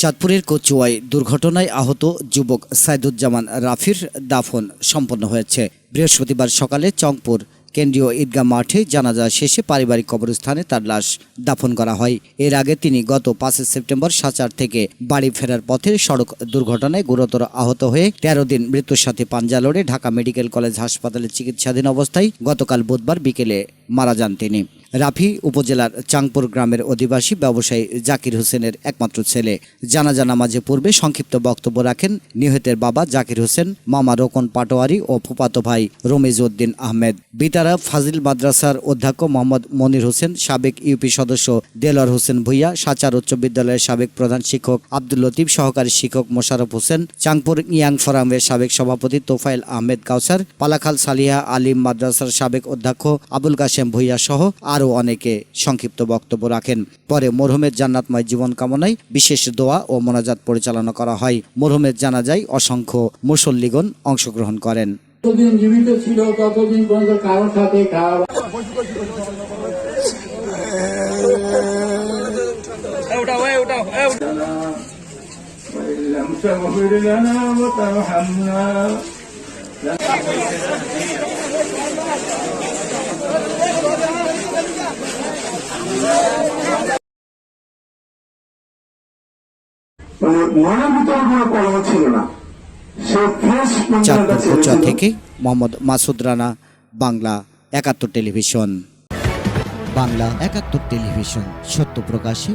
চাঁদপুরের কচুয়ায় দুর্ঘটনায় আহত যুবক সাইদুজ্জামান রাফির দাফন সম্পন্ন হয়েছে। বৃহস্পতিবার সকালে চংপুর কেন্দ্রীয় ঈদগাহ মাঠে জানাজা শেষে পারিবারিক কবরস্থানে তার লাশ দাফন করা হয়। এর আগে তিনি গত পাঁচই সেপ্টেম্বর সাচার থেকে বাড়ি ফেরার পথে সড়ক দুর্ঘটনায় গুরুতর আহত হয়ে তেরো দিন মৃত্যুর সাথে পাঞ্জা লড়ে ঢাকা মেডিকেল কলেজ হাসপাতালে চিকিৎসাধীন অবস্থায় গতকাল বুধবার বিকেলে মারা যান তিনি। রাফি উপজেলার চাংপুর গ্রামের অধিবাসী ব্যবসায়ী জাকির হোসেনের একমাত্র ছেলে। জানাজা নামাজে পূর্বে সংক্ষিপ্ত বক্তব্য রাখেন নিহতের বাবা জাকির হোসেন, মামা রোকন পাটোয়ারি ও ফুপাতো ভাই রমিজ উদ্দিন আহমেদ। বিতারা ফাজিল মাদ্রাসার অধ্যক্ষ মোহাম্মদ মনির হোসেন, সাবেক ইউপি সদস্য দেলোয়ার হোসেন ভুইয়া, সাচার উচ্চ বিদ্যালয়ের সাবেক প্রধান শিক্ষক আব্দুল লতিফ, সহকারী শিক্ষক মোশারফ হোসেন, চাংপুর ইয়াং ফোরামের সাবেক সভাপতি তোফাইল আহমেদ কাউসার, পালাখাল সালিহা আলিম মাদ্রাসার সাবেক অধ্যক্ষ আবুল কাশেম ভুইয়া সহ আরও অনেকে সংক্ষিপ্ত বক্তব্য রাখেন পরে মরহুমের জান্নাতময় জীবন কামনায় বিশেষ দোয়া ও মোনাজাত পরিচালনা করা হয় মরহুমের জানাজায় অসংখ্য মুসল্লিগণ অংশগ্রহণ করেন যতদিন জীবিত ছিল ততদিন পর্যন্ত কারোর সাথে খাওয়া وإن لم تغفر لنا وترحمنا মানে মনের ভিতরে কোনো কলম ছিল না। সে ফ্রেশ চাঁদপুর থেকে মোহাম্মদ মাসুদ রানা বাংলা একাত্তর টেলিভিশন। বাংলা একাত্তর টেলিভিশন সত্য প্রকাশে